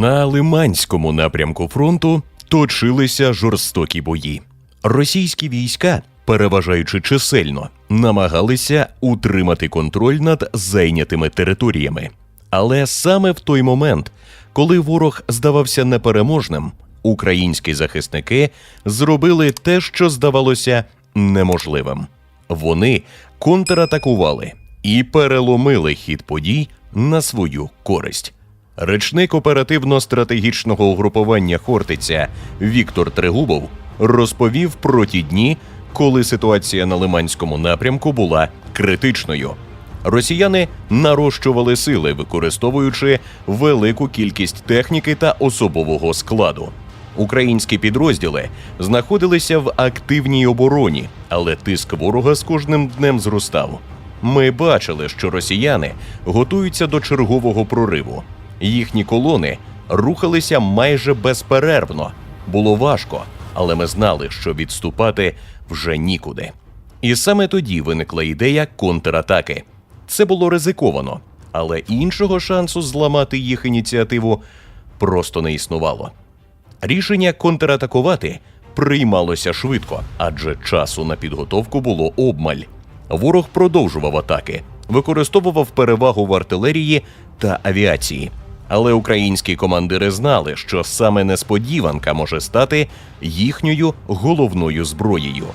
На Лиманському напрямку фронту точилися жорстокі бої. Російські війська, переважаючи чисельно, намагалися утримати контроль над зайнятими територіями. Але саме в той момент, коли ворог здавався непереможним, українські захисники зробили те, що здавалося неможливим. Вони контратакували і переломили хід подій на свою користь. Речник оперативно-стратегічного угрупування Хортиця Віктор Трегубов розповів про ті дні, коли ситуація на Лиманському напрямку була критичною. Росіяни нарощували сили, використовуючи велику кількість техніки та особового складу. Українські підрозділи знаходилися в активній обороні, але тиск ворога з кожним днем зростав. Ми бачили, що росіяни готуються до чергового прориву. Їхні колони рухалися майже безперервно. Було важко, але ми знали, що відступати вже нікуди. І саме тоді виникла ідея контратаки. Це було ризиковано, але іншого шансу зламати їх ініціативу просто не існувало. Рішення контратакувати приймалося швидко, адже часу на підготовку було обмаль. Ворог продовжував атаки, використовував перевагу в артилерії та авіації. Але українські командири знали, що саме несподіванка може стати їхньою головною зброєю.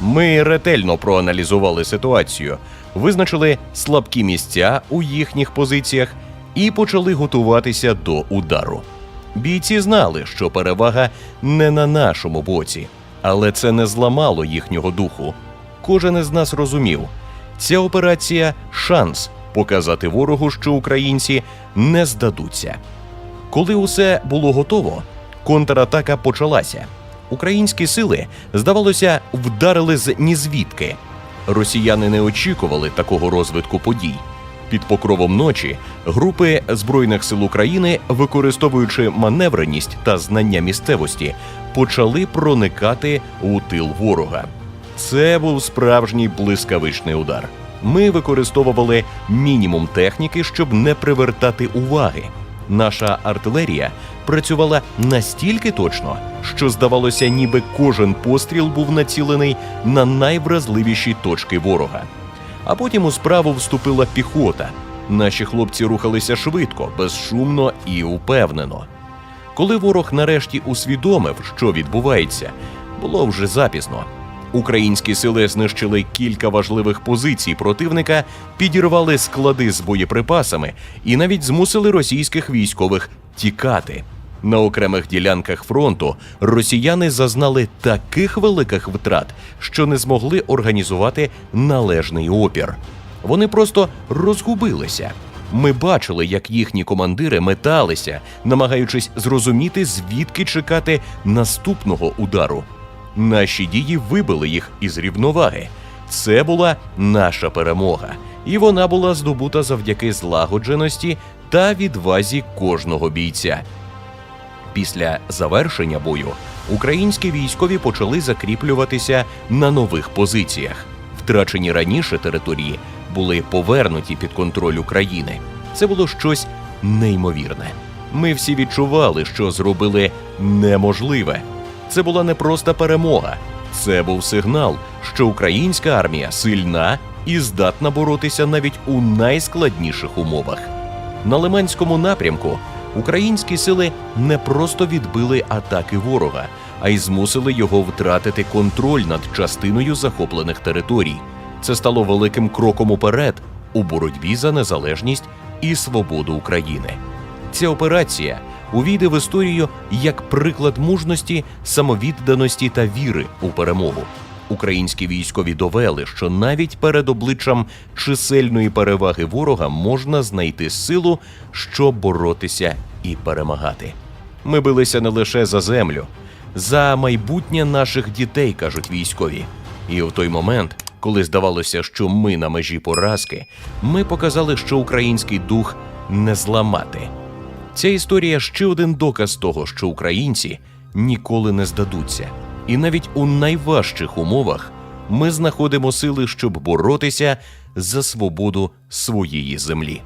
Ми ретельно проаналізували ситуацію, визначили слабкі місця у їхніх позиціях і почали готуватися до удару. Бійці знали, що перевага не на нашому боці, але це не зламало їхнього духу. Кожен із нас розумів, ця операція шанс показати ворогу, що українці не здадуться. Коли усе було готово, контратака почалася. Українські сили, здавалося, вдарили з нізвідки. Росіяни не очікували такого розвитку подій. Під покровом ночі групи Збройних сил України, використовуючи маневреність та знання місцевості, почали проникати у тил ворога. Це був справжній блискавичний удар. Ми використовували мінімум техніки, щоб не привертати уваги. Наша артилерія працювала настільки точно, що здавалося, ніби кожен постріл був націлений на найвразливіші точки ворога. А потім у справу вступила піхота. Наші хлопці рухалися швидко, безшумно і упевнено. Коли ворог нарешті усвідомив, що відбувається, було вже запізно. Українські сили знищили кілька важливих позицій противника, підірвали склади з боєприпасами і навіть змусили російських військових тікати. На окремих ділянках фронту росіяни зазнали таких великих втрат, що не змогли організувати належний опір. Вони просто розгубилися. Ми бачили, як їхні командири металися, намагаючись зрозуміти, звідки чекати наступного удару. Наші дії вибили їх із рівноваги. Це була наша перемога, і вона була здобута завдяки злагодженості та відвазі кожного бійця. Після завершення бою українські військові почали закріплюватися на нових позиціях. Втрачені раніше території були повернуті під контроль України. Це було щось неймовірне. Ми всі відчували, що зробили неможливе. Це була не просто перемога, це був сигнал, що українська армія сильна і здатна боротися навіть у найскладніших умовах. На Лиманському напрямку українські сили не просто відбили атаки ворога, а й змусили його втратити контроль над частиною захоплених територій. Це стало великим кроком уперед у боротьбі за незалежність і свободу України. Ця операція увійде в історію як приклад мужності, самовідданості та віри у перемогу. Українські військові довели, що навіть перед обличчям чисельної переваги ворога можна знайти силу, щоб боротися і перемагати. Ми билися не лише за землю, за майбутнє наших дітей, кажуть військові. І в той момент, коли здавалося, що ми на межі поразки, ми показали, що український дух не зламати. Ця історія ще один доказ того, що українці ніколи не здадуться, і навіть у найважчих умовах ми знаходимо сили, щоб боротися за свободу своєї землі.